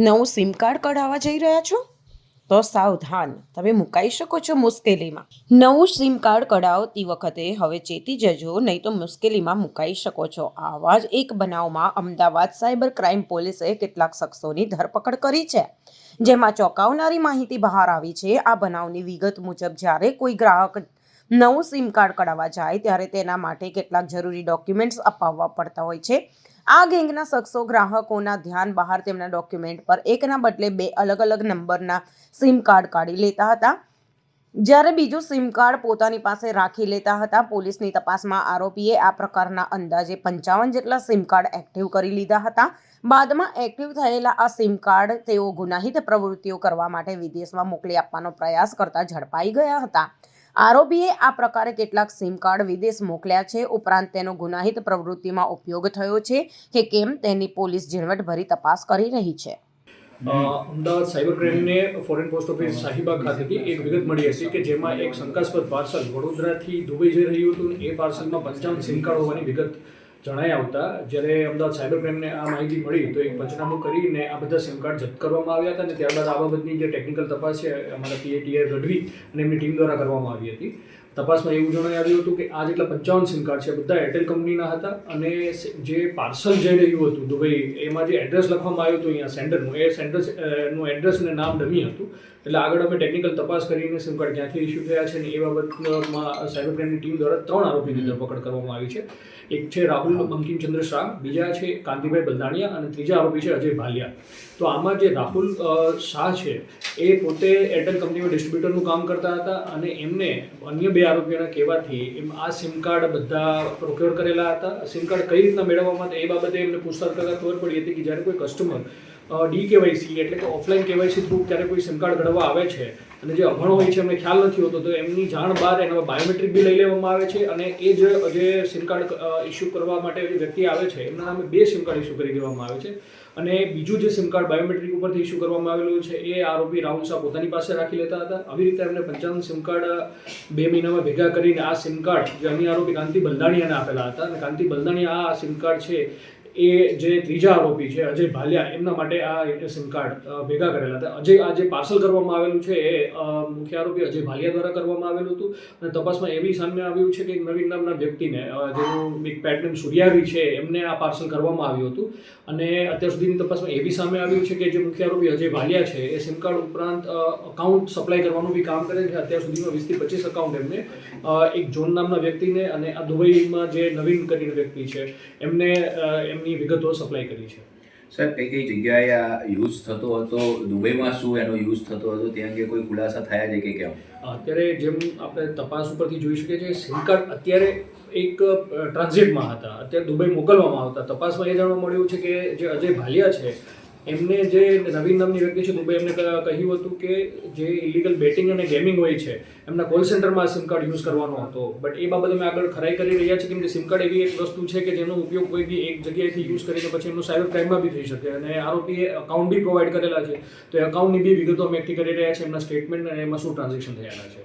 નવું sim card કઢાવવા જઈ રહ્યા છો? તો સાવધાન. તમે મુકાઈ શકો છો મુશ્કેલીમાં. નવું સિમ કાર્ડ કઢાવતી વખતે હવે ચેતી જજો, નહીં તો મુશ્કેલીમાં મુકાઈ શકો છો. આવા જ એક બનાવમાં અમદાવાદ સાયબર ક્રાઇમ પોલીસે કેટલાક શખ્સોની ધરપકડ કરી છે. જેમાં ચોંકાવનારી માહિતી બહાર આવી છે. આ બનાવની વિગત મુજબ, જ્યારે કોઈ ગ્રાહક નવું સિમ કાર્ડ કઢાવવા જાય, ત્યારે તેના માટે કેટલાક જરૂરી ડોક્યુમેન્ટ્સ અપાવવા પડતા હોય છે. આ ગેંગના શખ્સો ગ્રાહકોના ધ્યાન બહાર તેમના ડોક્યુમેન્ટ પર એકના બદલે બે અલગ અલગ નંબરના સિમ કાર્ડ કાઢી લેતા હતા. જ્યારે બીજું સિમ કાર્ડ પોતાની પાસે રાખી લેતા હતા, પોલીસની તપાસમાં આરોપીએ આ પ્રકારના અંદાજે પંચાવન જેટલા સિમ કાર્ડ એક્ટિવ કરી લીધા હતા. બાદમાં એક્ટિવ થયેલા આ સિમ કાર્ડ તેઓ ગુનાહિત પ્રવૃત્તિઓ કરવા માટે વિદેશમાં મોકલી આપવાનો પ્રયાસ કરતા ઝડપાઈ ગયા હતા. આરોપીએ આ પ્રકારે કેટલાક સિમ કાર્ડ વિદેશ મોકલ્યા છે. ઉપરાંત તેનો ગુનાહિત પ્રવૃત્તિમાં ઉપયોગ થયો છે કે કેમ તેની પોલીસ ઝીણવટભરી તપાસ કરી રહી છે. અમદાવાદ સાયબર ક્રાઇમને ફોરેન પોસ્ટ ઓફિસ સાહિબા ખાતેથી એક વિગત મળી હતી કે જેમાં એક શંકાસ્પદ પાર્સલ વડોદરાથી દુબઈ જઈ રહ્યું હતું. એ પાર્સલમાં પંચાવન સિમ કાર્ડ હોવાની વિગત જણાઈ આવતા, જ્યારે અમદાવાદ સાયબર ક્રાઇમને આ માહિતી મળી, તો એક પંચનામું કરીને આ બધા સિમ કાર્ડ જપ્ત કરવામાં આવ્યા હતા અને ત્યારબાદ આ બાબતની જે ટેકનિકલ તપાસ છે, અમારા પીએટીએ ગઢવી અને એમની ટીમ દ્વારા કરવામાં આવી હતી. તપાસમાં એવું જણાઈ આવ્યું હતું કે આ જેટલા પંચાવન સિમ કાર્ડ છે બધા એરટેલ કંપનીના હતા અને જે પાર્સલ જઈ રહ્યું હતું દુબઈ એમાં જે એડ્રેસ લખવામાં આવ્યું હતું અહીંયા સેન્ડરનું એ સેન્ડરનું એડ્રેસ અને નામ ડમી હતું. એટલે આગળ અમે ટેકનિકલ તપાસ કરીને સિમ કાર્ડ ક્યાંથી ઇસ્યુ થયા છે અને એ બાબતમાં સાયબર ક્રાઇમની ટીમ દ્વારા ત્રણ આરોપીની ધરપકડ કરવામાં આવી છે. એક છે રાહુલ બંકિમચંદ્ર શાહ બીજા છે કાંતિભાઈ બલદાણિયા અને ત્રીજા આરોપી છે અજય ભાલિયા. તો આમાં જે રાહુલ શાહ છે એ પોતે એરટેલ કંપનીમાં ડિસ્ટ્રીબ્યુટરનું કામ કરતા હતા અને એમને અન્ય બે આરોપીઓના કહેવાથી એમ આ સિમ કાર્ડ બધા પ્રોક્યોર કરેલા હતા. સિમ કાર્ડ કઈ રીતના મેળવવામાં એ બાબતે એમને પૂછતાછ કરતા ખબર પડી હતી કે જ્યારે કોઈ કસ્ટમર ડી કેવાયસી, એટલે કે ઓફલાઈન કેવાયસી થ્રુ ક્યારે કોઈ સિમ કાર્ડ ઘડવા આવે છે, અને જે અભણ હોય છે, એમને ખ્યાલ નથી હોતો, તો એમની જાણ બાર એના બાયોમેટ્રિક બી લઈ લેવામાં આવે છે, અને એ જ, જે સિમ કાર્ડ ઇસ્યુ કરવા માટે વ્યક્તિ આવે છે, એમના નામે બે સિમ કાર્ડ ઇસ્યુ કરી દેવામાં આવે છે, અને બીજું જે સિમ કાર્ડ બાયોમેટ્રિક ઉપરથી ઇસ્યુ કરવામાં આવેલું છે, એ આરોપી રાહુલ શાહ પોતાની પાસે રાખી લેતા હતા. આવી રીતે એમને પંચાવન સિમ કાર્ડ બે મહિનામાં ભેગા કરીને આ સિમ કાર્ડ જે અન્ય આરોપી કાંતિ બલદાણીયાને આપેલા હતા, અને કાંતિ બલદાણિયા આ સિમ કાર્ડ છે એ જે ત્રીજા આરોપી છે અજય ભાલિયા એમના માટે આ સિમ કાર્ડ ભેગા કરેલા હતા. અજય આ જે પાર્સલ કરવામાં આવેલું છે એ મુખ્ય આરોપી અજય ભાલિયા દ્વારા કરવામાં આવેલું હતું. અને તપાસમાં એવી સામે આવ્યું છે કે નવીન નામના વ્યક્તિને જેનું એક પેટર્ન સૂર્યાવી છે એમને આ પાર્સલ કરવામાં આવ્યું હતું. અને અત્યાર સુધીની તપાસમાં એ બી સામે આવ્યું છે કે જે મુખ્ય આરોપી અજય ભાલિયા છે એ સિમ કાર્ડ ઉપરાંત અકાઉન્ટ સપ્લાય કરવાનું બી કામ કરે છે. અત્યાર સુધીમાં વીસથી પચીસ અકાઉન્ટ એમને એક જોન નામના વ્યક્તિને અને આ દુબઈમાં જે નવીન કરીને વ્યક્તિ છે એમને અ, એમની વિગતો સપ્લાય કરી છે. સર કઈ કઈ જગ્યાએ આ યુઝ થતો હતો? દુબઈમાં શું એનો યુઝ થતો હતો? તે અંગે કોઈ ખુલાસા થયા છે કે કેમ? અત્યારે જેમ આપણે તપાસ ઉપરથી જોઈ શકીએ છીએ સિમ કાર્ડ અત્યારે એક ટ્રાન્ઝિટમાં હતા. અત્યારે દુબઈ મોકલવામાં આવતા. તપાસમાં એ જાણવા મળ્યું છે કે જે અજય ભાલિયા છે એમને જે નવીન નામની વ્યક્તિ છે દુબઈ એમને કહ્યું હતું કે જે ઇલીગલ બેટિંગ અને ગેમિંગ હોય છે, એમના કોલ સેન્ટરમાં સિમ કાર્ડ યુઝ કરવાનો હતો. બટ એ બાબતે અમે આગળ ખરાઈ કરી રહ્યા છીએ, કેમ કે સિમ કાર્ડ એવી એક વસ્તુ છે કે જેનો ઉપયોગ કોઈ બી એક જગ્યાએથી યુઝ કરીને પછી એમનું સાયબર ક્રાઇમમાં બી થઈ શકે. અને આરોપીએ અકાઉન્ટ બી પ્રોવાઈડ કરેલા છે. તો એ અકાઉન્ટની બી વિગતો અમે એકઠી કરી રહ્યા છે એમના સ્ટેટમેન્ટ અને એમાં શું ટ્રાન્ઝેક્શન થયેલા છે.